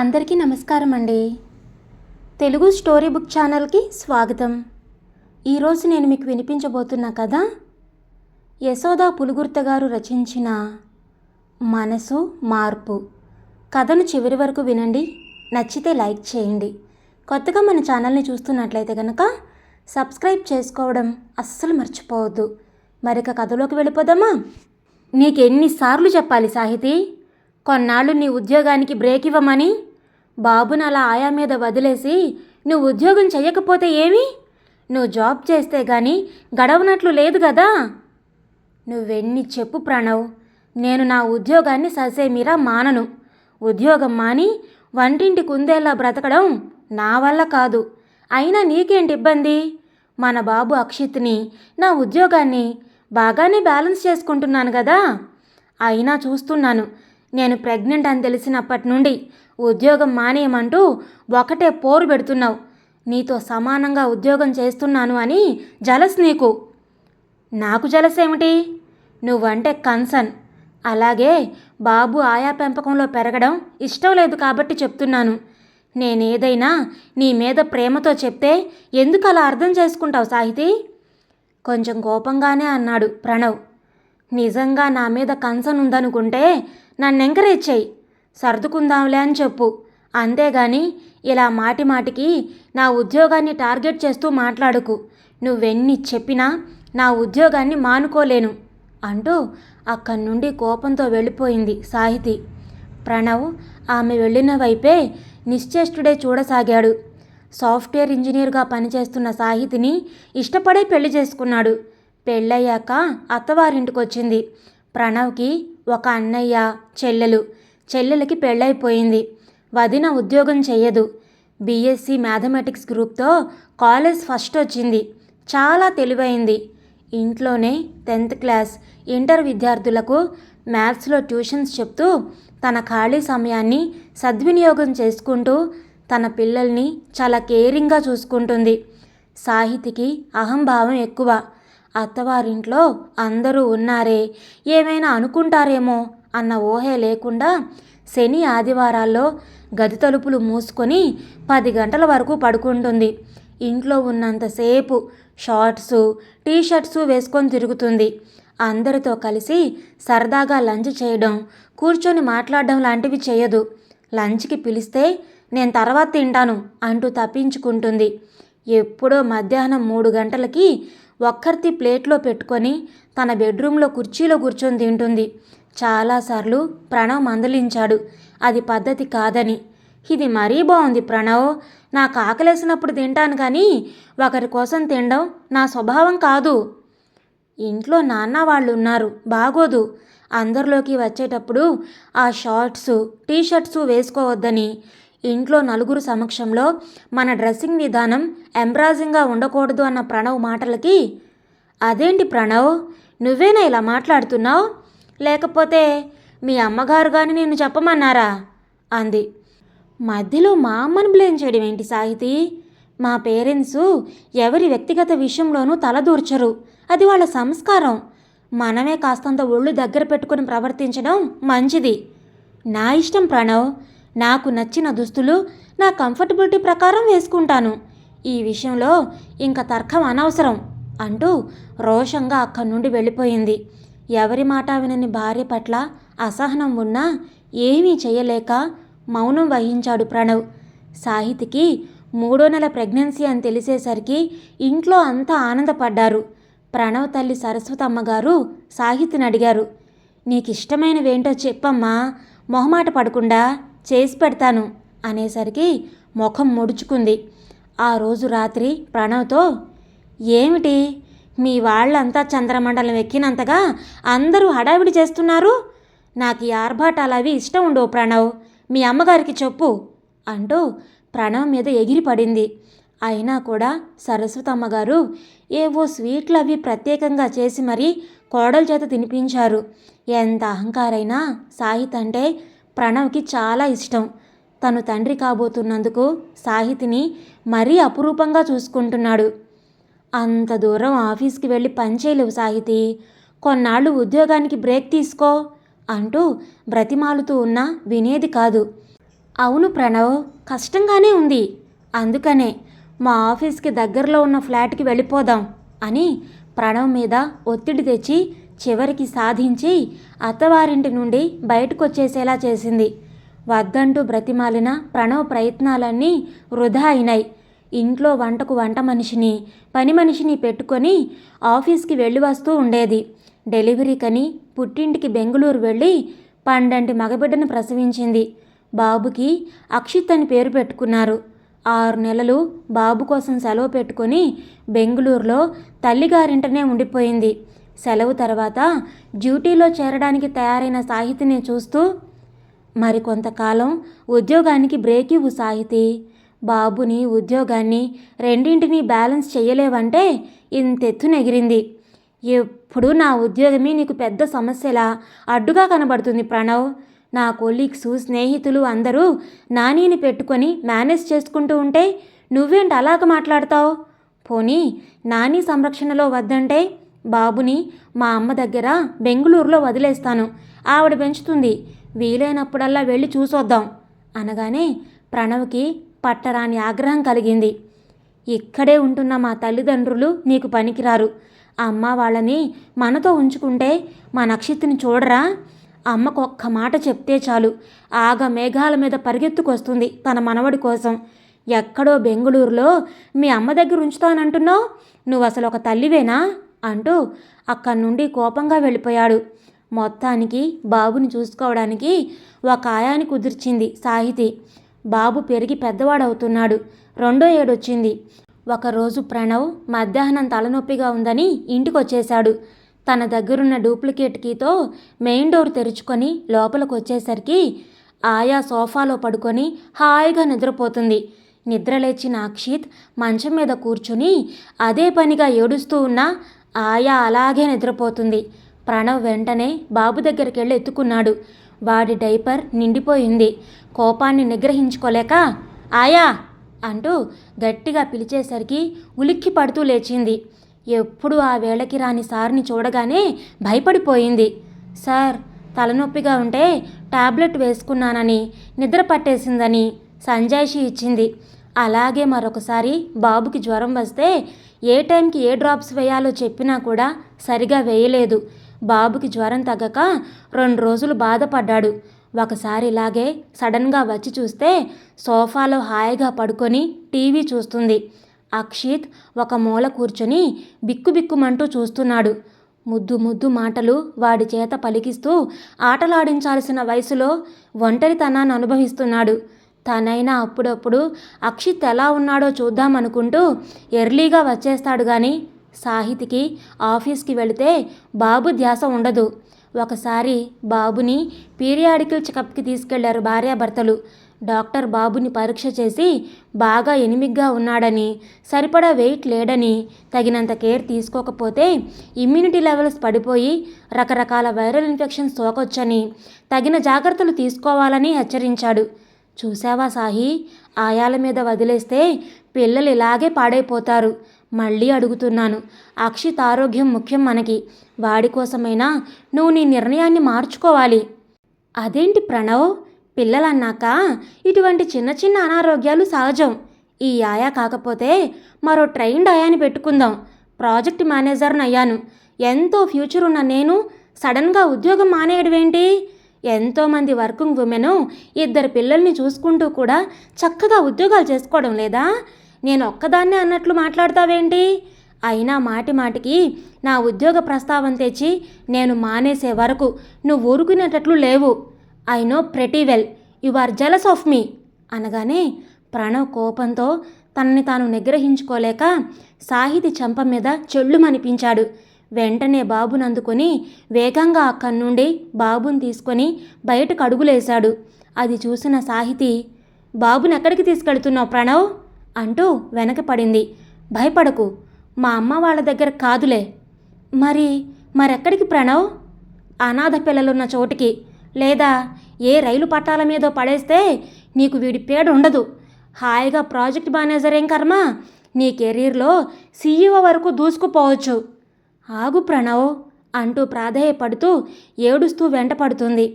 అందరికీ నమస్కారం అండి తెలుగు స్టోరీ బుక్ ఛానల్కి స్వాగతం. ఈరోజు నేను మీకు వినిపించబోతున్న కథ యశోదా పులుగుర్త గారు రచించిన మనసు మార్పు. కథను చివరి వరకు వినండి నచ్చితే లైక్ చేయండి. కొత్తగా మన ఛానల్ని చూస్తున్నట్లయితే కనుక సబ్స్క్రైబ్ చేసుకోవడం అస్సలు మర్చిపోవద్దు. మరిక కథలోకి వెళ్ళిపోదామా? నీకెన్నిసార్లు చెప్పాలి సాహితీ? కొన్నాళ్ళు నీ ఉద్యోగానికి బ్రేక్ ఇవ్వమని? బాబుని అలా ఆయా మీద వదిలేసి నువ్వు ఉద్యోగం చేయకపోతే ఏమి? నువ్వు జాబ్ చేస్తే గాని గడవనట్లు లేదు కదా నువ్వెన్ని చెప్పు ప్రణవ్ నేను నా ఉద్యోగాన్ని ససేమిరా మానను. ఉద్యోగం మాని వంటింటి కుందేలా బ్రతకడం నా వల్ల కాదు. అయినా నీకేంటి ఇబ్బంది? మన బాబు అక్షిత్ని నా ఉద్యోగాన్ని బాగానే బ్యాలెన్స్ చేసుకుంటున్నాను కదా అయినా చూస్తున్నాను నేను ప్రెగ్నెంట్ అని తెలిసినప్పటి నుండి ఉద్యోగం మానేయమంటూ ఒకటే పోరు పెడుతున్నావు. నీతో సమానంగా ఉద్యోగం చేస్తున్నాను అని జలస్ నీకు. నాకు జలస్ ఏమిటి? నువ్వంటే కన్సర్న్. అలాగే బాబు ఆయా పెంపకంలో పెరగడం ఇష్టం లేదు కాబట్టి చెప్తున్నాను. నేనేదైనా నీ మీద ప్రేమతో చెప్తే ఎందుకు అలా అర్థం చేసుకుంటావు సాహితీ? కొంచెం కోపంగానే అన్నాడు ప్రణవ్. నిజంగా నా మీద కన్సన్ ఉందనుకుంటే నన్ను ఎంకరేజ్ చేయి సర్దుకుందాంలే అని చెప్పు. అంతేగాని ఇలా మాటి మాటికి నా ఉద్యోగాన్ని టార్గెట్ చేస్తూ మాట్లాడుకు. నువ్వెన్ని చెప్పినా నా ఉద్యోగాన్ని మానుకోలేను. అంటూ అక్కడి నుండి కోపంతో వెళ్ళిపోయింది సాహితి. ప్రణవ్ ఆమె వెళ్ళిన వైపే నిశ్చేష్టుడే చూడసాగాడు. సాఫ్ట్వేర్ ఇంజనీర్గా పనిచేస్తున్న సాహితిని ఇష్టపడే పెళ్ళి చేసుకున్నాడు. పెళ్ళయ్యాక అత్తవారింటికి వచ్చింది ప్రణవ్కి ఒక అన్నయ్య చెల్లెలు. చెల్లెలకి పెళ్ళైపోయింది వదిన ఉద్యోగం చెయ్యదు. బీఎస్సీ మ్యాథమెటిక్స్ గ్రూప్తో కాలేజ్ ఫస్ట్ వచ్చింది చాలా తెలివైంది. ఇంట్లోనే టెన్త్ క్లాస్ ఇంటర్ విద్యార్థులకు మ్యాథ్స్లో ట్యూషన్స్ చెప్తూ తన ఖాళీ సమయాన్ని సద్వినియోగం చేసుకుంటూ తన పిల్లల్ని చాలా కేరింగ్గా చూసుకుంటుంది. సాహితికి అహంభావం ఎక్కువ. అత్తవారింట్లో అందరూ ఉన్నారే ఏమైనా అనుకుంటారేమో అన్న ఊహే లేకుండా శని ఆదివారాల్లో గది తలుపులు మూసుకొని పది గంటల వరకు పడుకుంటుంది. ఇంట్లో ఉన్నంతసేపు షార్ట్సు టీ షర్ట్సు వేసుకొని తిరుగుతుంది. అందరితో కలిసి సరదాగా లంచ్ చేయడం కూర్చొని మాట్లాడడం లాంటివి చేయదు. లంచ్కి పిలిస్తే నేను తర్వాత తింటాను అంటూ తప్పించుకుంటుంది. ఎప్పుడో మధ్యాహ్నం మూడు గంటలకి ఒక్కరితి ప్లేట్లో పెట్టుకొని తన బెడ్రూమ్లో కుర్చీలో కూర్చొని తింటుంది. చాలాసార్లు ప్రణవ్ మందలించాడు. అది పద్ధతి కాదని. ఇది మరీ బాగుంది ప్రణవ్. నాకు ఆకలేసినప్పుడు తింటాను కానీ ఒకరి కోసం తినడం నా స్వభావం కాదు. ఇంట్లో నాన్న వాళ్ళు ఉన్నారు బాగోదు. అందరిలోకి వచ్చేటప్పుడు ఆ షార్ట్స్ టీ షర్ట్స్ వేసుకోవద్దని ఇంట్లో నలుగురు సమక్షంలో మన డ్రెస్సింగ్ విధానం ఎంబ్రాజింగ్గా ఉండకూడదు అన్న ప్రణవ్ మాటలకి అదేంటి ప్రణవ్? నువ్వేనా ఇలా మాట్లాడుతున్నావు? లేకపోతే మీ అమ్మగారు కానీ నిన్ను చెప్పమన్నారా? అంది. మధ్యలో మా అమ్మను బ్లేమ్ చేయడం ఏంటి సాహితి? మా పేరెంట్స్ ఎవరి వ్యక్తిగత విషయంలోనూ తలదూర్చరు అది వాళ్ళ సంస్కారం. మనమే కాస్తంత ఒళ్ళు దగ్గర పెట్టుకుని ప్రవర్తించడం మంచిది. నా ఇష్టం ప్రణవ్. నాకు నచ్చిన దుస్తులు నా కంఫర్టబిలిటీ ప్రకారం వేసుకుంటాను. ఈ విషయంలో ఇంకా తర్కం అనవసరం అంటూ రోషంగా అక్కడి నుండి వెళ్ళిపోయింది. ఎవరి మాట వినని భార్య పట్ల అసహనం ఉన్నా ఏమీ చేయలేక మౌనం వహించాడు ప్రణవ్. సాహితికి మూడో నెల ప్రెగ్నెన్సీ అని తెలిసేసరికి ఇంట్లో అంతా ఆనందపడ్డారు. ప్రణవ్ తల్లి సరస్వతమ్మ గారు సాహితిని అడిగారు. నీకు ఇష్టమైనవేంటో చెప్పమ్మా మొహమాట పడకుండా చేసి పెడతాను అనేసరికి ముఖం ముడుచుకుంది. ఆ రోజు రాత్రి ప్రణవ్తో ఏమిటి? మీ వాళ్ళంతా చంద్రమండలం ఎక్కినంతగా అందరూ హడావిడి చేస్తున్నారు? నాకు ఈ ఆర్భాటాలు అవి ఇష్టం ఉండవు ప్రణవ్. మీ అమ్మగారికి చెప్పు అంటూ ప్రణవ్ మీద ఎగిరిపడింది. అయినా కూడా సరస్వతమ్మ గారు ఏవో స్వీట్లు అవి ప్రత్యేకంగా చేసి మరీ కోడల చేత తినిపించారు. ఎంత అహంకారైనా సాహిత్ అంటే ప్రణవ్కి చాలా ఇష్టం. తను తండ్రి కాబోతున్నందుకు సాహితిని మరీ అపురూపంగా చూసుకుంటున్నాడు. అంత దూరం ఆఫీస్కి వెళ్ళి పనిచేయలేవు సాహితి. కొన్నాళ్ళు ఉద్యోగానికి బ్రేక్ తీసుకో అంటూ బ్రతిమాలుతూ ఉన్నా వినేది కాదు. అవును ప్రణవ్ కష్టంగానే ఉంది. అందుకనే మా ఆఫీస్కి దగ్గరలో ఉన్న ఫ్లాట్కి వెళ్ళిపోదాం అని ప్రణవ్ మీద ఒత్తిడి తెచ్చి చివరికి సాధించి అత్తవారింటి నుండి బయటకు వచ్చేసేలా చేసింది. వద్దంటూ బ్రతిమాలిన ప్రణవ్ ప్రయత్నాలన్నీ వృధా అయినాయి. ఇంట్లో వంటకు వంట మనిషిని పని మనిషిని పెట్టుకొని ఆఫీస్కి వెళ్ళి వస్తూ ఉండేది. డెలివరీకని పుట్టింటికి బెంగళూరు వెళ్ళి పండంటి మగబిడ్డను ప్రసవించింది. బాబుకి అక్షిత్ అని పేరు పెట్టుకున్నారు. ఆరు నెలలు బాబు కోసం సెలవు పెట్టుకొని బెంగళూరులో తల్లిగారింటనే ఉండిపోయింది. సెలవు తర్వాత డ్యూటీలో చేరడానికి తయారైన సాహితిని చూస్తూ మరి కొంతకాలం ఉద్యోగానికి బ్రేక్ ఇవ్వు సాహితి. బాబుని ఉద్యోగాన్ని రెండింటిని బ్యాలెన్స్ చేయలేవంటే ఇంతెత్తున ఎగిరింది ఎప్పుడు నా ఉద్యోగమే నీకు పెద్ద సమస్యలా అడ్డుగా కనబడుతుంది ప్రణవ్. నా కొలీగ్స్ స్నేహితులు అందరూ నానీని పెట్టుకొని మేనేజ్ చేసుకుంటూ ఉంటే నువ్వేంటి అలాగ మాట్లాడతావు? పోనీ నాని సంరక్షణలో వద్దంటే బాబుని మా అమ్మ దగ్గర బెంగళూరులో వదిలేస్తాను. ఆవిడ పెంచుతుంది. వీలైనప్పుడల్లా వెళ్ళి చూసొద్దాం అనగానే ప్రణవ్కి పట్టరాని ఆగ్రహం కలిగింది. ఇక్కడే ఉంటున్న మా తల్లిదండ్రులు నీకు పనికిరారు. అమ్మ వాళ్ళని మనతో ఉంచుకుంటే మా నక్షత్రిని చూడరా? అమ్మకు ఒక్క మాట చెప్తే చాలు. ఆగ మేఘాల మీద పరిగెత్తుకొస్తుంది తన మనవడి కోసం. ఎక్కడో బెంగళూరులో మీ అమ్మ దగ్గర ఉంచుతానంటున్నావు? నువ్వు అసలు ఒక తల్లివేనా? అంటూ అక్కడి నుండి కోపంగా వెళ్ళిపోయాడు. మొత్తానికి బాబుని చూసుకోవడానికి ఒక ఆయాని కుదిర్చింది సాహితి. బాబు పెరిగి పెద్దవాడవుతున్నాడు. రెండో ఏడొచ్చింది. ఒకరోజు ప్రణవ్ మధ్యాహ్నం తలనొప్పిగా ఉందని ఇంటికొచ్చేశాడు. తన దగ్గరున్న డూప్లికేట్ కీతో మెయిన్ డోర్ తెరుచుకొని లోపలికి వచ్చేసరికి ఆయా సోఫాలో పడుకొని హాయిగా నిద్రపోతుంది. నిద్రలేచిన అక్షిత్ మంచం మీద కూర్చుని అదే పనిగా ఏడుస్తూ ఉన్న ఆయా అలాగే నిద్రపోతుంది. ప్రణవ్ వెంటనే బాబు దగ్గరికి వెళ్ళి ఎత్తుకున్నాడు. వాడి డైపర్ నిండిపోయింది. కోపాన్ని నిగ్రహించుకోలేక ఆయా! అంటూ గట్టిగా పిలిచేసరికి ఉలిక్కి పడుతూ లేచింది. ఎప్పుడు ఆ వేళకి రాని సార్ని చూడగానే భయపడిపోయింది. సార్ తలనొప్పిగా ఉంటే టాబ్లెట్ వేసుకున్నానని నిద్ర పట్టేసిందని సంజాయిషి ఇచ్చింది. అలాగే మరొకసారి బాబుకి జ్వరం వస్తే ఏ టైంకి ఏ డ్రాప్స్ వేయాలో చెప్పినా కూడా సరిగా వేయలేదు. బాబుకి జ్వరం తగ్గక రెండు రోజులు బాధపడ్డాడు. ఒకసారి ఇలాగే సడన్గా వచ్చి చూస్తే సోఫాలో హాయిగా పడుకొని టీవీ చూస్తుంది. అక్షిత్ ఒక మూల కూర్చొని బిక్కుబిక్కుమంటూ చూస్తున్నాడు. ముద్దు ముద్దు మాటలు వాడి చేత పలికిస్తూ ఆటలాడించాల్సిన వయసులో ఒంటరితనాన్ని అనుభవిస్తున్నాడు. తనైనా అప్పుడప్పుడు అక్షిత్ ఎలా ఉన్నాడో చూద్దామనుకుంటూ ఎర్లీగా వచ్చేస్తాడు కానీ సాహితికి ఆఫీస్కి వెళితే బాబు ధ్యాస ఉండదు. ఒకసారి బాబుని పీరియాడికల్ చెకప్కి తీసుకెళ్ళారు భార్యాభర్తలు. డాక్టర్ బాబుని పరీక్ష చేసి బాగా ఎనిమిగ్గా ఉన్నాడని సరిపడా వెయిట్ లేడని తగినంత కేర్ తీసుకోకపోతే ఇమ్యూనిటీ లెవెల్స్ పడిపోయి రకరకాల వైరల్ ఇన్ఫెక్షన్స్ సోకొచ్చని తగిన జాగ్రత్తలు తీసుకోవాలని హెచ్చరించాడు. చూసావా సాహి? ఆయాల మీద వదిలేస్తే పిల్లలు ఇలాగే పాడైపోతారు. మళ్ళీ అడుగుతున్నాను. అక్షిత్ ఆరోగ్యం ముఖ్యం మనకి. వాడి కోసమైనా నువ్వు నీ నిర్ణయాన్ని మార్చుకోవాలి. అదేంటి ప్రణవ్? పిల్లలన్నాక ఇటువంటి చిన్న చిన్న అనారోగ్యాలు సహజం. ఈ ఆయా కాకపోతే మరో ట్రైన్డ్ ఆయాని పెట్టుకుందాం. ప్రాజెక్ట్ మేనేజర్ని అయ్యాను ఎంతో ఫ్యూచర్ ఉన్న నేను సడన్గా ఉద్యోగం మానేయడమేంటి? ఎంతోమంది వర్కింగ్ ఉమెన్ ఇద్దరు పిల్లల్ని చూసుకుంటూ కూడా చక్కగా ఉద్యోగాలు చేసుకోవడం లేదా? నేను ఒక్కదాన్నే అన్నట్లు మాట్లాడతావేంటి? అయినా మాటి మాటికి నా ఉద్యోగ ప్రస్తావన తెచ్చి నేను మానేసే వరకు నువ్వు ఊరుకునేటట్లు లేవు. I know pretty well. You are jealous of me. అనగానే ప్రణవ్ కోపంతో తనని తాను నిగ్రహించుకోలేక సాహితి చెంప మీద చెళ్ళుమనిపించాడు వెంటనే బాబును అందుకొని వేగంగా అక్కడి నుండి బాబుని తీసుకొని బయటకు అడుగులేశాడు. అది చూసిన సాహితి బాబుని ఎక్కడికి తీసుకెళ్తున్నావు ప్రణవ్? అంటూ వెనక పడింది. భయపడకు మా అమ్మ వాళ్ళ దగ్గర కాదులే. మరి మరెక్కడికి ప్రణవ్? అనాథ పిల్లలున్న చోటికి. లేదా ఏ రైలు పట్టాల మీదో పడేస్తే నీకు వీడి పేడ ఉండదు. హాయిగా ప్రాజెక్ట్ మేనేజర్ ఏం కర్మ? నీ కెరీర్లో సీఈఓ వరకు దూసుకుపోవచ్చు. ఆగు ప్రణవ్ అంటూ ప్రాధేయపడుతూ ఏడుస్తూ వెంటపడుతుంది.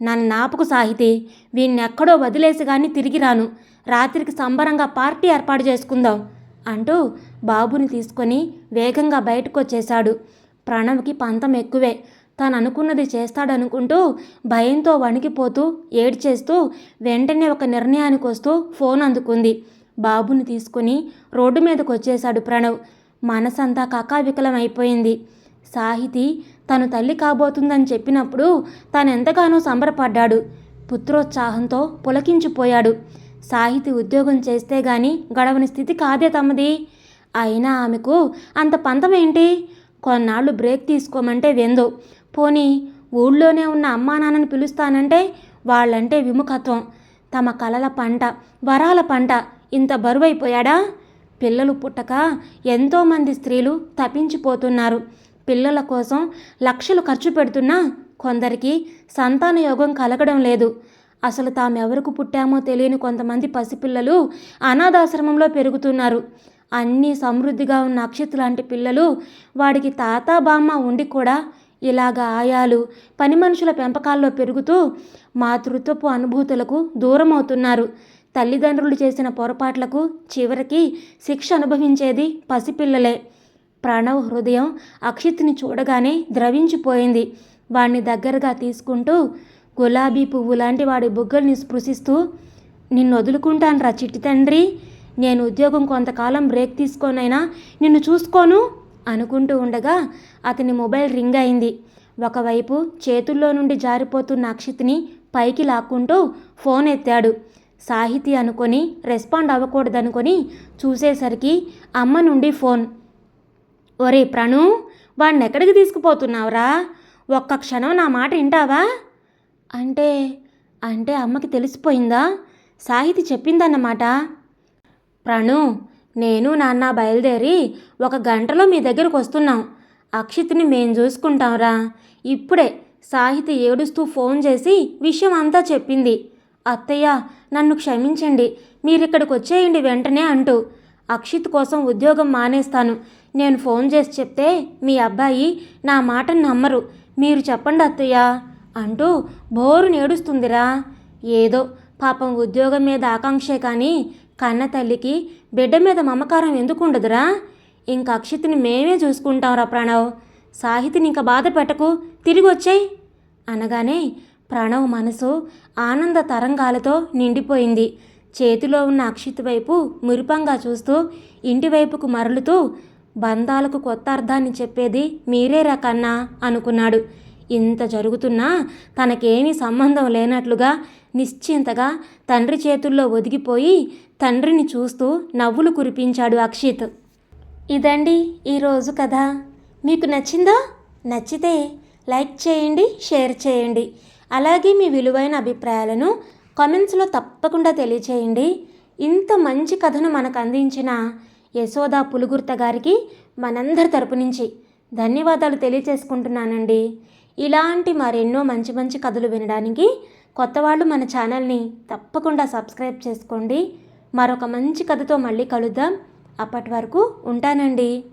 నన్ను నాపుకు సాహితి వీణ్ణెక్కడో వదిలేసి కానీ తిరిగి రాను. రాత్రికి సంబరంగా పార్టీ ఏర్పాటు చేసుకుందాం అంటూ బాబుని తీసుకొని వేగంగా బయటకు వచ్చేశాడు ప్రణవ్కి పంతం ఎక్కువే. తాను అనుకున్నది చేస్తాడనుకుంటూ భయంతో వణికిపోతూ ఏడ్చేస్తూ వెంటనే ఒక నిర్ణయానికి వస్తూ ఫోన్ అందుకుంది. బాబుని తీసుకుని రోడ్డు మీదకు వచ్చేశాడు ప్రణవ్. మనసంతా కకావికలం అయిపోయింది సాహితి తను తల్లి కాబోతుందని చెప్పినప్పుడు తనెంతగానో సంబరపడ్డాడు. పుత్రోత్సాహంతో పులకించిపోయాడు. సాహితి ఉద్యోగం చేస్తే గాని గడవని స్థితి కాదే తమది. అయినా ఆమెకు అంత పంతమేంటి కొన్నాళ్ళు బ్రేక్ తీసుకోమంటే వెందు. పోనీ ఊళ్ళోనే ఉన్న అమ్మా నాన్నని పిలుస్తానంటే వాళ్ళంటే విముఖత్వం. తమ కలల పంట వరాల పంట ఇంత బరువైపోయాడా? పిల్లలు పుట్టక ఎంతోమంది స్త్రీలు తప్పించిపోతున్నారు. పిల్లల కోసం లక్షలు ఖర్చు పెడుతున్నా కొందరికి సంతాన యోగం కలగడం లేదు. అసలు తామెవరకు పుట్టామో తెలియని కొంతమంది పసిపిల్లలు అనాథాశ్రమంలో పెరుగుతున్నారు. అన్నీ సమృద్ధిగా ఉన్న అక్షిత్ లాంటి పిల్లలు వాడికి తాత బామ్మ ఉండి కూడా ఇలాగ ఆయాలు పని మనుషుల పెంపకాల్లో పెరుగుతూ మాతృత్వపు అనుభూతులకు దూరం అవుతున్నారు తల్లిదండ్రులు చేసిన పొరపాట్లకు చివరికి శిక్ష అనుభవించేది పసిపిల్లలే. ప్రణవ్ హృదయం అక్షిత్ని చూడగానే ద్రవించిపోయింది. వాణ్ణి దగ్గరగా తీసుకుంటూ గులాబీ పువ్వు లాంటి వాడి బుగ్గల్ని స్పృశిస్తూ నిన్ను వదులుకుంటాను రా చిట్టి తండ్రి. నేను ఉద్యోగం కొంతకాలం బ్రేక్ తీసుకోనైనా నిన్ను చూసుకోను అనుకుంటూ ఉండగా అతని మొబైల్ రింగ్ అయింది. ఒకవైపు చేతుల్లో నుండి జారిపోతున్న అక్షిత్ని పైకి లాక్కుంటూ ఫోన్ ఎత్తాడు. సాహితి అనుకొని రెస్పాండ్ అవ్వకూడదనుకొని చూసేసరికి అమ్మ నుండి ఫోన్. ఒరే ప్రణు వాడిని ఎక్కడికి తీసుకుపోతున్నావురా? ఒక్క క్షణం నా మాట వింటావా? అంటే అంటే అమ్మకి తెలిసిపోయిందా? సాహితి చెప్పిందన్నమాట. ప్రణు నేను నాన్న బయలుదేరి ఒక గంటలో మీ దగ్గరకు వస్తున్నాం. అక్షిత్ని మేం చూసుకుంటాంరా. ఇప్పుడే సాహితి ఏడుస్తూ ఫోన్ చేసి విషయం అంతా చెప్పింది. అత్తయ్య నన్ను క్షమించండి మీరిక్కడికి వచ్చేయండి వెంటనే అంటూ అక్షిత్ కోసం ఉద్యోగం మానేస్తాను. నేను ఫోన్ చేసి చెప్తే మీ అబ్బాయి నా మాటను నమ్మరు. మీరు చెప్పండి అత్తయ్య అంటూ బోరు నేడుస్తుందిరా ఏదో పాపం ఉద్యోగం మీద ఆకాంక్షే కానీ కన్న తల్లికి బిడ్డ మీద మమకారం ఎందుకు ఉండదురా ఇంక అక్షిత్ని మేమే చూసుకుంటాంరా ప్రణవ్. సాహితిని ఇంకా బాధ పెట్టకు తిరిగి వచ్చాయి అనగానే ప్రణవ్ మనసు ఆనంద తరంగాలతో నిండిపోయింది. చేతిలో ఉన్న అక్షిత్ వైపు మురిపంగా చూస్తూ ఇంటివైపుకు మరలుతూ బంధాలకు కొత్త అర్థాన్ని చెప్పేది మీరేరా కన్నా అనుకున్నాడు. ఇంత జరుగుతున్నా తనకేమీ సంబంధం లేనట్లుగా నిశ్చింతగా తండ్రి చేతుల్లో ఒదిగిపోయి తండ్రిని చూస్తూ నవ్వులు కురిపించాడు అక్షిత్. ఇదండి ఈరోజు కథ. మీకు నచ్చిందా? నచ్చితే లైక్ చేయండి షేర్ చేయండి. అలాగే మీ విలువైన అభిప్రాయాలను కామెంట్స్లో తప్పకుండా తెలియచేయండి. ఇంత మంచి కథను మనకు అందించిన యశోదా పులుగుర్త గారికి మనందరి తరపు నుంచి ధన్యవాదాలు తెలియచేసుకుంటున్నానండి. ఇలాంటి మరెన్నో మంచి మంచి కథలు వినడానికి కొత్త వాళ్ళు మన ఛానల్ని తప్పకుండా సబ్స్క్రైబ్ చేసుకోండి. మరొక మంచి కథతో మళ్ళీ కలుద్దాం. అప్పటి వరకు ఉంటానండి.